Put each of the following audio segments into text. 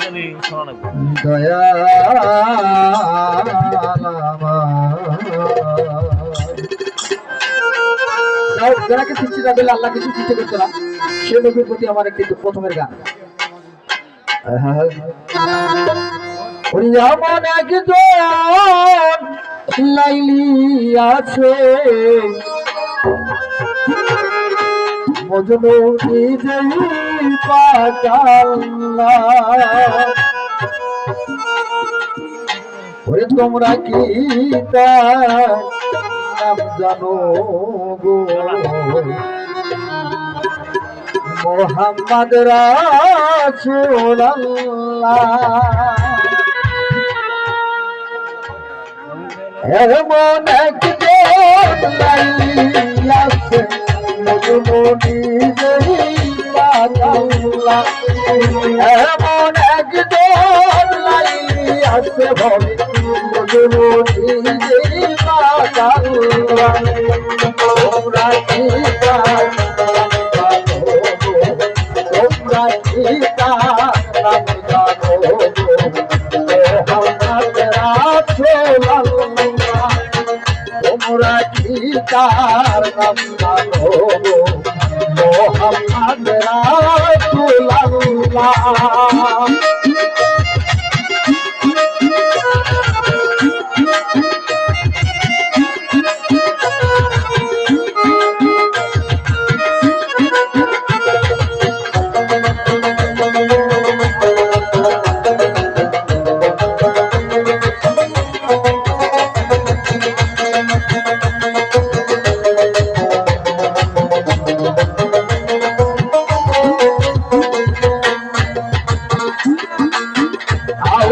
জানি যারাকে সৃষ্টি না দিলে আল্লাহ কিছু সৃষ্টি করতে না সে নবীর প্রতি আমার একটি প্রথমের গান যেমন একজন লাইলি আছে। মজনু নিজেই পাকাল্লা ওরে তোমরা কি নাম জানো গো? মোহাম্মদ এমন একজন লাইয়াছে নিজেই পাগাল্লা এমন একজন লাইয়াছে ভবে মজনু নিজেই তোমরা কি তার নাম জানো মোহাম্মদ রাসূলুল্লাহ।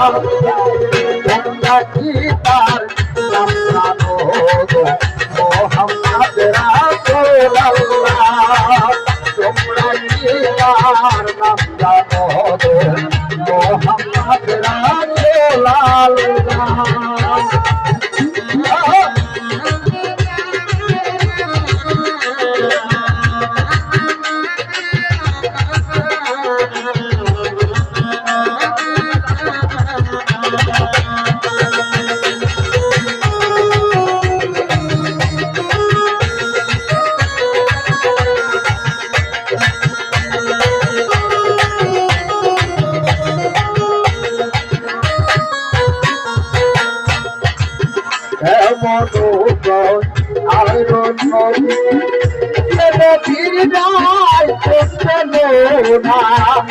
তোমরা কি তার নাম জানো Oh,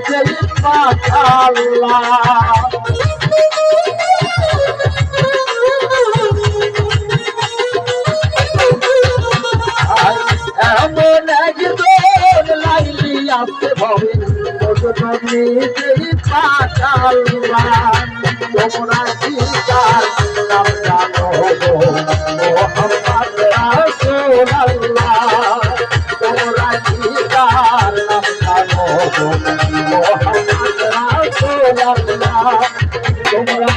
যেই পাখাল্লা এমন একজন লাইলি আসতে ভবে তুমি যেই পাখাল্লা তোমরা কি তোমরা